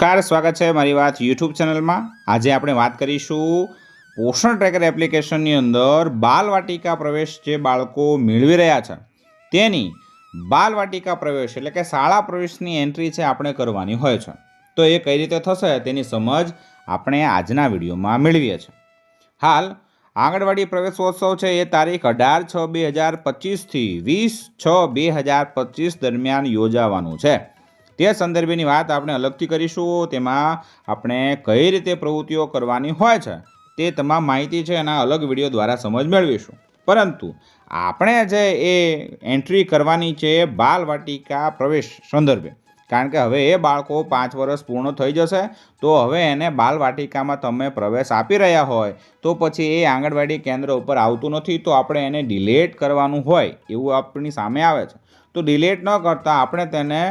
નમસ્કાર, સ્વાગત છે મારી વાત યુટ્યુબ ચેનલમાં. આજે આપણે વાત કરીશું પોષણ ટ્રેકર એપ્લિકેશનની અંદર બાલવાટિકા પ્રવેશ જે બાળકો મેળવી રહ્યા છે, તેની બાલવાટિકા પ્રવેશ એટલે કે શાળા પ્રવેશની એન્ટ્રી છે આપણે કરવાની હોય છે. તો એ કઈ રીતે થશે તેની સમજ આપણે આજના વિડીયોમાં મેળવીએ છીએ. હાલ, આંગણવાડી પ્રવેશોત્સવ છે એ તારીખ અઢાર છ બે હજાર પચીસથી વીસ છ બે હજાર પચીસ દરમિયાન યોજાવાનું છે. તે સંદર્ભેની વાત આપણે અલગથી કરીશું. તેમાં આપણે કઈ રીતે પ્રવૃત્તિઓ કરવાની હોય છે તે તમામ માહિતી છે એના અલગ વીડિયો દ્વારા સમજ મેળવીશું. પરંતુ આપણે જે એ એન્ટ્રી કરવાની છે બાલવાટિકા પ્રવેશ સંદર્ભે, કારણ કે હવે એ બાળકો પાંચ વર્ષ પૂર્ણ થઈ જશે, તો હવે એને બાલવાટિકામાં તમે પ્રવેશ આપી રહ્યા હોય, તો પછી એ આંગણવાડી કેન્દ્ર ઉપર આવતું નથી, તો આપણે એને ડિલેટ કરવાનું હોય એવું આપણી સામે આવે છે. તો ડિલેટ ન કરતાં આપણે તેને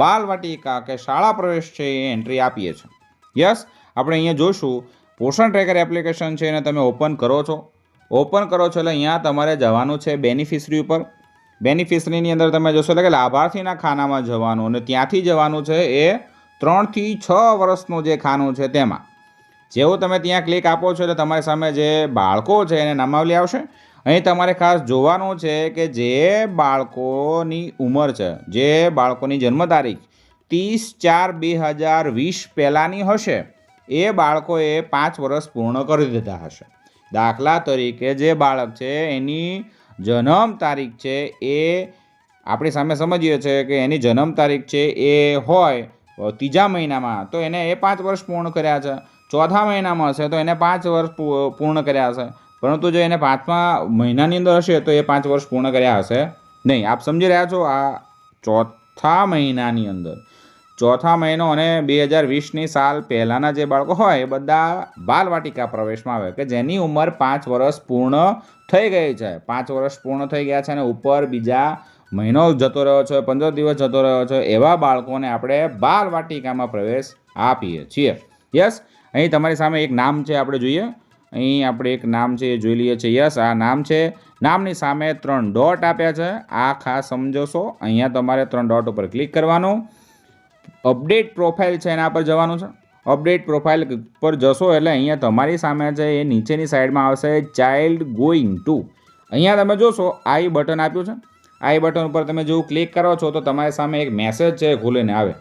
બાલવાટિકા કે શાળા પ્રવેશ છે એ એન્ટ્રી આપીએ છીએ યસ આપણે અહીંયા જોઈશું પોષણ ટ્રેકર એપ્લિકેશન છે એને તમે ઓપન કરો છો. ઓપન કરો છો એટલે અહીંયા તમારે જવાનું છે બેનિફિશરી ઉપર. બેનિફિશરીની અંદર તમે જોશો એટલે કે લાભાર્થીના ખાનામાં જવાનું અને ત્યાંથી જવાનું છે એ ત્રણથી છ વર્ષનું જે ખાનું છે તેમાં. જેવું તમે ત્યાં ક્લિક આપો છો એટલે તમારી સામે જે બાળકો છે એને નામાવલી આવશે. અહીં તમારે ખાસ જોવાનું છે કે જે બાળકોની ઉંમર છે, જે બાળકોની જન્મ તારીખ ત્રીસ ચાર બે હજાર વીસ પહેલાંની હશે, એ બાળકોએ પાંચ વર્ષ પૂર્ણ કરી દીધા હશે. દાખલા તરીકે જે બાળક છે, એની જન્મ તારીખ છે, એ આપણી સામે સમજીએ છીએ કે એની જન્મ તારીખ છે, એ હોય ત્રીજા મહિનામાં, તો એને એ પાંચ વર્ષ પૂર્ણ કર્યા છે. ચોથા મહિનામાં હશે, તો એને પાંચ વર્ષ પૂર્ણ કર્યા હશે. પરંતુ જો એને પાંચમા મહિનાની અંદર હશે, તો એ પાંચ વર્ષ પૂર્ણ કર્યા હશે. નહીં, આપ સમજી રહ્યા છો, આ ચોથા મહિનાની અંદર. ચોથા મહિનો અને બે હજાર વીસની સાલ પહેલાંના જે બાળકો હોય, એ બધા બાલવાટિકા પ્રવેશમાં આવે કે જેની ઉંમર પાંચ વર્ષ પૂર્ણ થઈ ગઈ છે. પાંચ વર્ષ પૂર્ણ થઈ ગયા છે અને ઉપર બીજા મહિનો જતો રહ્યો છે, પંદર દિવસ જતો રહ્યો છે, એવા બાળકોને આપણે બાલવાટિકામાં પ્રવેશ આપીએ છીએ. યસ, અહીં તમારી સામે એક નામ છે, આપણે જોઈએ. અહીં આપણે એક નામ છે એ જોઈ લઈએ છીએ. યસ, આ નામ છે. નામની સામે ત્રણ ડોટ આપ્યા છે. આ ખાસ સમજોશો. અહીંયા તમારે ત્રણ ડોટ ઉપર ક્લિક કરવાનું. અપડેટ પ્રોફાઇલ છે એના પર જવાનું છે. અપડેટ પ્રોફાઇલ પર જશો એટલે અહીંયા તમારી સામે છે એ નીચેની સાઈડમાં આવશે, ચાઇલ્ડ ગોઈંગ ટુ. અહીંયા તમે જોશો, આઈ બટન આપ્યું છે. આઈ બટન ઉપર તમે જેવું ક્લિક કરો છો તો તમારી સામે એક મેસેજ છે ખુલીને આવે.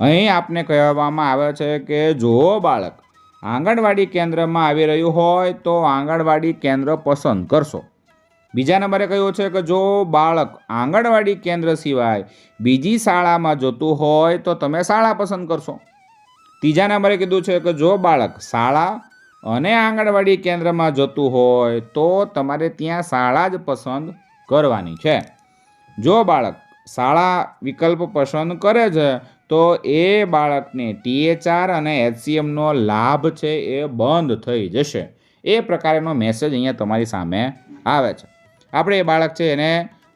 અહીં આપને કહેવામાં આવે છે કે જો બાળક આંગણવાડી કેન્દ્રમાં આવી રહ્યું હોય તો આંગણવાડી કેન્દ્ર પસંદ કરશો. બીજા નંબરે કહ્યું છે કે જો બાળક આંગણવાડી કેન્દ્ર સિવાય બીજી શાળામાં જતું હોય તો તમે શાળા પસંદ કરશો. ત્રીજા નંબરે કીધું છે કે જો બાળક શાળા અને આંગણવાડી કેન્દ્રમાં જતું હોય તો તમારે ત્યાં શાળા જ પસંદ કરવાની છે. જો બાળક શાળા વિકલ્પ પસંદ કરે છે તો એ બાળકને ટીએચઆર અને એચસીએમનો લાભ છે એ બંધ થઈ જશે. એ પ્રકારનો મેસેજ અહીંયા તમારી સામે આવે છે. આપણે એ બાળક છે એને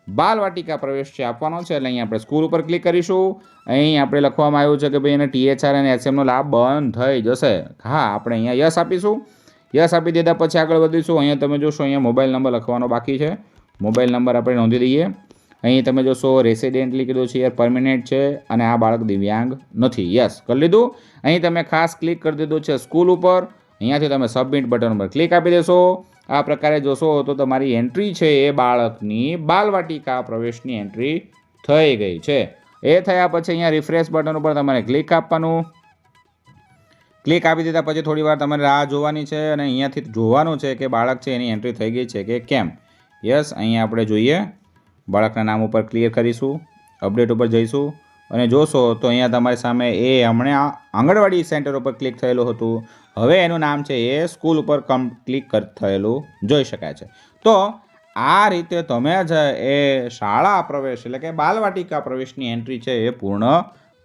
બાલવાટિકા પ્રવેશ છે આપવાનો છે, એટલે અહીંયા આપણે સ્કૂલ ઉપર ક્લિક કરીશું. અહીં આપણે લખવામાં આવ્યું છે કે ભાઈ એને ટીએચઆર અને એચએમનો લાભ બંધ થઈ જશે. હા, આપણે અહીંયા યસ આપીશું. યસ આપી દીધા પછી આગળ વધીશું. અહીંયા તમે જોશો, અહીંયા મોબાઈલ નંબર લખવાનો બાકી છે. મોબાઈલ નંબર આપણે નોંધી દઈએ. અહીં તમે જોશો રેસિડેન્ટલી કીધું છે યાર પરમિનેન્ટ છે અને આ બાળક દિવ્યાંગ નથી. યસ કરી લીધું. અહીં તમે ખાસ ક્લિક કરી દીધું છે સ્કૂલ ઉપર. અહીંયાથી તમે સબમિટ બટન ઉપર ક્લિક આપી દેશો. આ પ્રકારે જોશો તો તમારી એન્ટ્રી છે એ બાળકની બાલવાટિકા પ્રવેશની એન્ટ્રી થઈ ગઈ છે. એ થયા પછી અહીંયા રિફ્રેશ બટન ઉપર તમારે ક્લિક આપવાનું. ક્લિક આપી દીધા પછી થોડી વાર તમારે રાહ જોવાની છે અને અહીંયાથી જોવાનું છે કે બાળક છે એની એન્ટ્રી થઈ ગઈ છે કે કેમ. યસ અહીંયા આપણે જોઈએ. બાળકના નામ ઉપર ક્લિયર કરીશું અપડેટ ઉપર જઈશું અને જોશો તો અહીંયા તમારી સામે એ હમણાં આંગણવાડી સેન્ટર ઉપર ક્લિક થયેલું હતું. હવે એનું નામ છે એ સ્કૂલ ઉપર કમ ક્લિક થયેલું જોઈ શકાય છે. તો આ રીતે તમે જ એ શાળા પ્રવેશ એટલે કે બાલવાટિકા પ્રવેશની એન્ટ્રી છે એ પૂર્ણ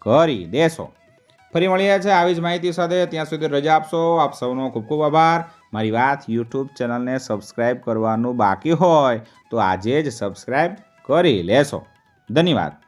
કરી દેશો. ફરી મળીએ છે આવી જ માહિતી સાથે. ત્યાં સુધી રજા આપશો. આપ સૌનો ખૂબ ખૂબ આભાર. મારી વાત યુટ્યુબ ચેનલને સબસ્ક્રાઈબ કરવાનું બાકી હોય તો આજે જ સબસ્ક્રાઈબ કરી લેશો. ધન્યવાદ.